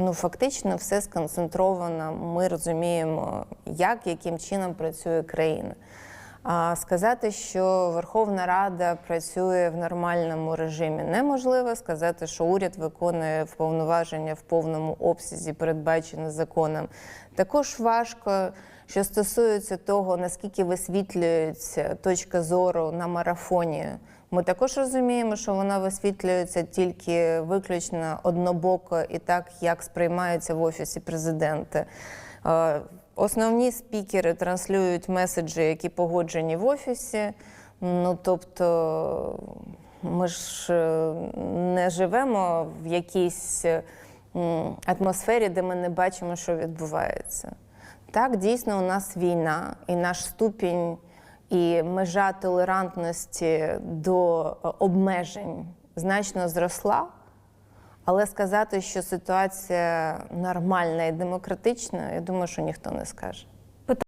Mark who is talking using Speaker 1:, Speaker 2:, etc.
Speaker 1: ну фактично все сконцентровано. Ми розуміємо, як яким чином працює країна. А сказати, що Верховна Рада працює в нормальному режимі, неможливо. Сказати, що уряд виконує повноваження в повному обсязі, передбачені законом, також важко. Що стосується того, наскільки висвітлюється точка зору на марафоні, ми також розуміємо, що вона висвітлюється тільки виключно однобоко і так, як сприймається в офісі президента. Е, Основні спікери транслюють меседжі, які погоджені в офісі. Ну тобто, ми ж е, не живемо в якійсь атмосфері, де ми не бачимо, що відбувається. Так, дійсно, у нас війна, і наш ступінь і межа толерантності до е, обмежень значно зросла. Але сказати, що ситуація нормальна і демократична, я думаю, що ніхто не скаже.